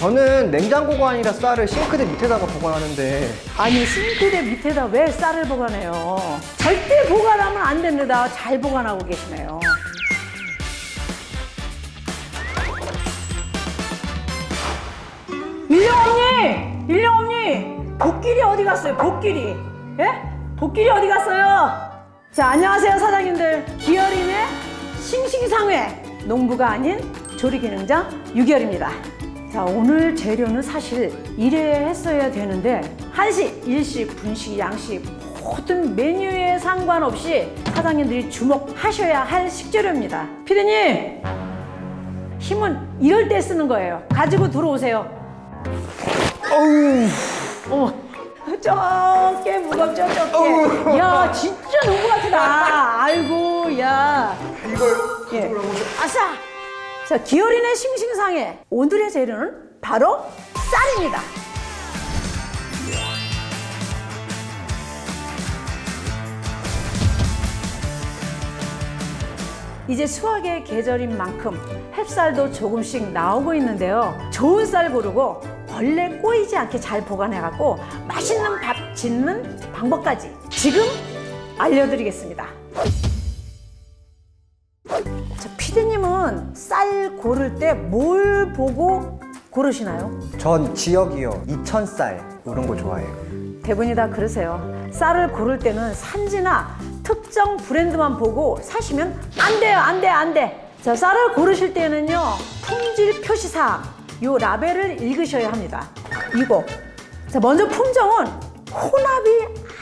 저는 냉장고가 아니라 쌀을 싱크대 밑에다가 보관하는데 아니 싱크대 밑에다 왜 쌀을 보관해요? 절대 보관하면 안 됩니다. 잘 보관하고 계시네요. 일령 언니! 일령 언니! 복길이 어디 갔어요? 복길이? 예? 복길이 어디 갔어요? 자, 안녕하세요, 사장님들. 기어림의 싱싱상회. 농부가 아닌 조리기능장 유결입니다. 자, 오늘 재료는 사실 이래야 했어야 되는데, 한식, 일식, 분식, 양식, 모든 메뉴에 상관없이 사장님들이 주목하셔야 할 식재료입니다. 피디님! 힘은 이럴 때 쓰는 거예요. 가지고 들어오세요. 어우 어머, 저게 무겁죠, 저게. 야, 진짜 농부 같다. 아이고, 야. 이걸 예. 아싸! 자, 기어린의 싱싱상에 오늘의 재료는 바로 쌀입니다. 이제 수확의 계절인 만큼 햅쌀도 조금씩 나오고 있는데요. 좋은 쌀 고르고 벌레 꼬이지 않게 잘 보관해갖고 맛있는 밥 짓는 방법까지 지금 알려드리겠습니다. 쌀 고를 때 뭘 보고 고르시나요? 전 지역이요 이천쌀 이런 거 좋아해요 대부분이 다 그러세요. 쌀을 고를 때는 산지나 특정 브랜드만 보고 사시면 안 돼요, 안 돼, 안 돼. 자, 쌀을 고르실 때는요, 품질 표시사항, 요 라벨을 읽으셔야 합니다. 이거. 자, 먼저 품종은 혼합이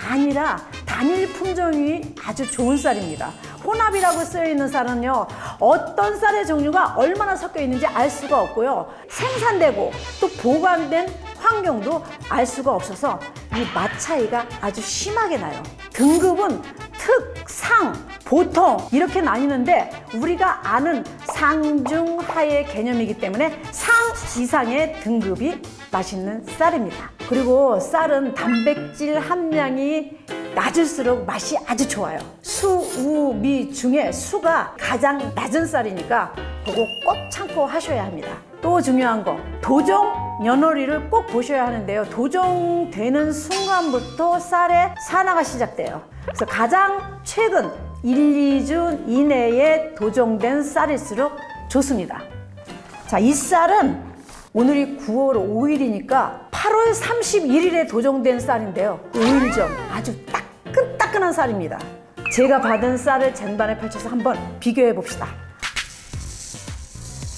아니라 단일 품종이 아주 좋은 쌀입니다. 혼합이라고 쓰여 있는 쌀은요, 어떤 쌀의 종류가 얼마나 섞여 있는지 알 수가 없고요. 생산되고 또 보관된 환경도 알 수가 없어서 이 맛 차이가 아주 심하게 나요. 등급은 특, 상, 보통 이렇게 나뉘는데 우리가 아는 상중 하의 개념이기 때문에 상 이상의 등급이 맛있는 쌀입니다. 그리고 쌀은 단백질 함량이 낮을수록 맛이 아주 좋아요. 수, 우, 미 중에 수가 가장 낮은 쌀이니까 그거 꼭 참고 하셔야 합니다. 또 중요한 거 도종 연월일을 꼭 보셔야 하는데요. 도종되는 순간부터 쌀의 산화가 시작돼요. 그래서 가장 최근 1, 2주 이내에 도종된 쌀일수록 좋습니다. 자, 이 쌀은 오늘이 9월 5일이니까 8월 31일에 도종된 쌀인데요. 5일 전 아주 따끈따끈한 쌀입니다. 제가 받은 쌀을 쟁반에 펼쳐서 한번 비교해 봅시다.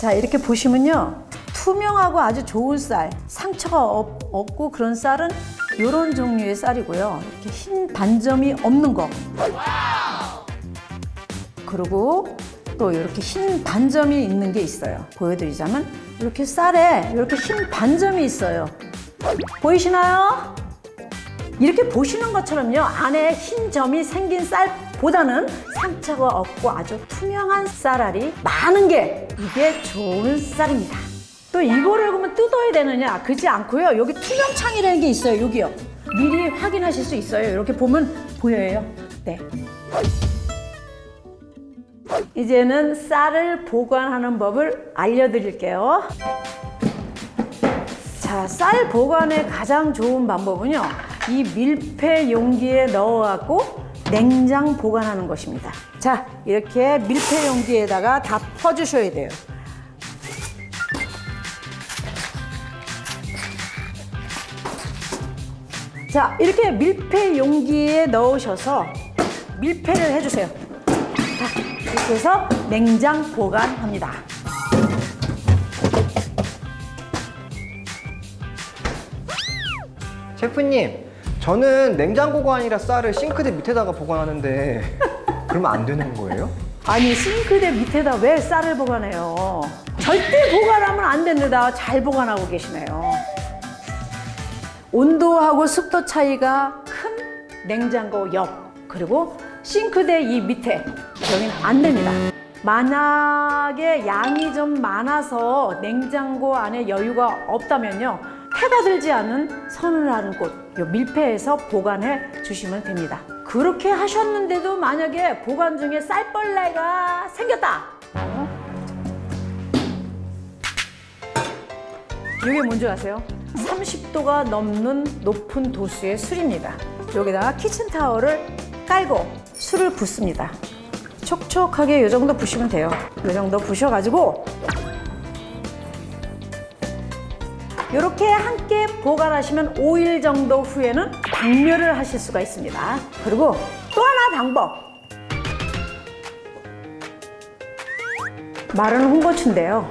자, 이렇게 보시면요. 투명하고 아주 좋은 쌀, 상처가 없, 없고 그런 쌀은 이런 종류의 쌀이고요. 이렇게 흰 반점이 없는 거. 그리고 또 이렇게 흰 반점이 있는 게 있어요. 보여드리자면 이렇게 쌀에 이렇게 흰 반점이 있어요. 보이시나요? 이렇게 보시는 것처럼요 안에 흰 점이 생긴 쌀 보다는 상처가 없고 아주 투명한 쌀알이 많은 게 이게 좋은 쌀입니다. 또 이거를 그러면 뜯어야 되느냐? 그지 않고요. 여기 투명 창이라는 게 있어요. 여기요. 미리 확인하실 수 있어요. 이렇게 보면 보여요. 네. 이제는 쌀을 보관하는 법을 알려드릴게요. 자, 쌀 보관의 가장 좋은 방법은요. 이 밀폐 용기에 넣어갖고 냉장 보관하는 것입니다. 자, 이렇게 밀폐 용기에다가 다 퍼주셔야 돼요. 자, 이렇게 밀폐 용기에 넣으셔서 밀폐를 해주세요. 자, 이렇게 해서 냉장 보관합니다. 셰프님 저는 냉장고가 아니라 쌀을 싱크대 밑에다가 보관하는데 그러면 안 되는 거예요? 아니 싱크대 밑에다 왜 쌀을 보관해요? 절대 보관하면 안 됩니다. 잘 보관하고 계시네요. 온도하고 습도 차이가 큰 냉장고 옆 그리고 싱크대 이 밑에 여기는 안 됩니다. 만약에 양이 좀 많아서 냉장고 안에 여유가 없다면요 해가 들지 않은 서늘한 곳, 요 밀폐해서 보관해 주시면 됩니다. 그렇게 하셨는데도 만약에 보관 중에 쌀벌레가 생겼다. 어? 이게 뭔지 아세요? 30도가 넘는 높은 도수의 술입니다. 여기다가 키친타월을 깔고 술을 붓습니다. 촉촉하게 이 정도 부시면 돼요. 이 정도 부셔가지고 이렇게 함께 보관하시면 5일 정도 후에는 박멸을 하실 수가 있습니다. 그리고 또 하나 방법. 마른 홍고추인데요.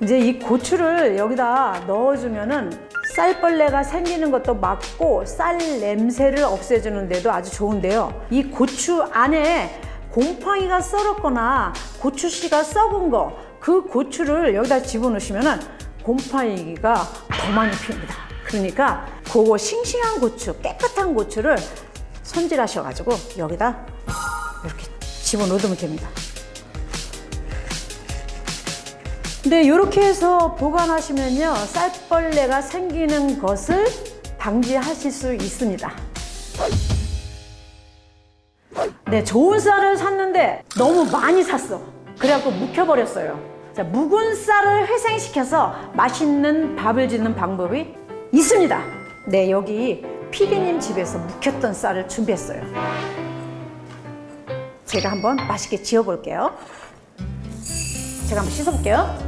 이제 이 고추를 여기다 넣어주면은 쌀벌레가 생기는 것도 막고 쌀 냄새를 없애주는 데도 아주 좋은데요. 이 고추 안에 곰팡이가 썰었거나 고추씨가 썩은 거, 그 고추를 여기다 집어넣으시면은 곰팡이가 더 많이 피웁니다. 그러니까 그거 싱싱한 고추, 깨끗한 고추를 손질하셔가지고 여기다 이렇게 집어넣으면 됩니다. 근데 이렇게 해서 보관하시면요 쌀벌레가 생기는 것을 방지하실 수 있습니다. 네, 좋은 쌀을 샀는데 너무 많이 샀어. 그래갖고 묵혀버렸어요. 자, 묵은 쌀을 회생시켜서 맛있는 밥을 짓는 방법이 있습니다. 네, 여기 피디님 집에서 묵혔던 쌀을 준비했어요. 제가 한번 맛있게 지어볼게요. 제가 한번 씻어볼게요.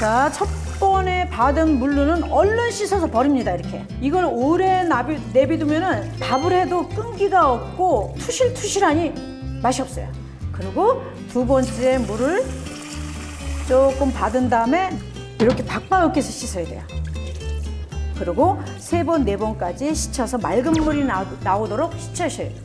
자, 첫 번에 받은 물로는 얼른 씻어서 버립니다. 이렇게. 이걸 오래 나비, 내비두면은 밥을 해도 끈기가 없고 투실투실하니 맛이 없어요. 그리고 두 번째 물을 조금 받은 다음에 이렇게 박바웃해서 씻어야 돼요. 그리고 세 번, 네 번까지 씻어서 맑은 물이 나, 나오 도록 씻으셔야 돼요.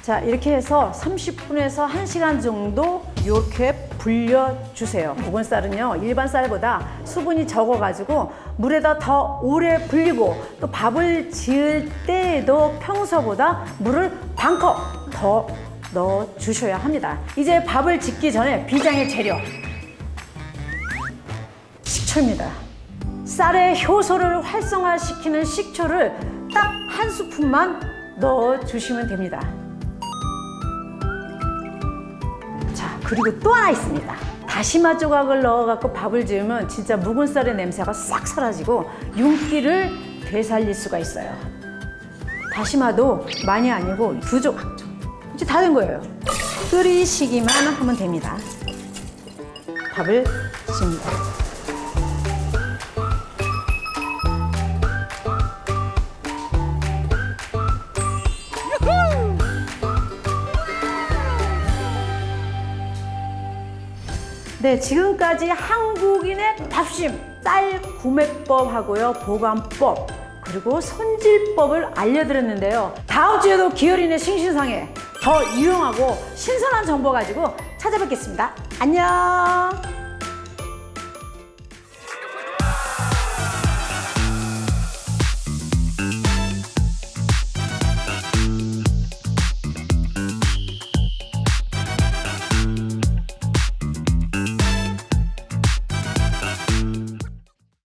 자, 이렇게 해서 30분에서 1시간 정도 이렇게 불려주세요. 묵은 쌀은요, 일반 쌀보다 수분이 적어가지고 물에다 더 오래 불리고 또 밥을 지을 때에도 평소보다 물을 반컵 더 넣어 주셔야 합니다. 이제 밥을 짓기 전에 비장의 재료. 식초입니다. 쌀의 효소를 활성화시키는 식초를 딱 한 스푼만 넣어 주시면 됩니다. 자, 그리고 또 하나 있습니다. 다시마 조각을 넣어갖고 밥을 지으면 진짜 묵은 쌀의 냄새가 싹 사라지고 윤기를 되살릴 수가 있어요. 다시마도 많이 아니고 두 조각. 이제 다 된 거예요. 끓이시기만 하면 됩니다. 밥을 짓습니다. 네, 지금까지 한국인의 밥심, 쌀 구매법하고요, 보관법, 그리고 손질법을 알려드렸는데요. 다음 주에도 기어린의 싱싱상에 더 유용하고 신선한 정보 가지고 찾아뵙겠습니다. 안녕!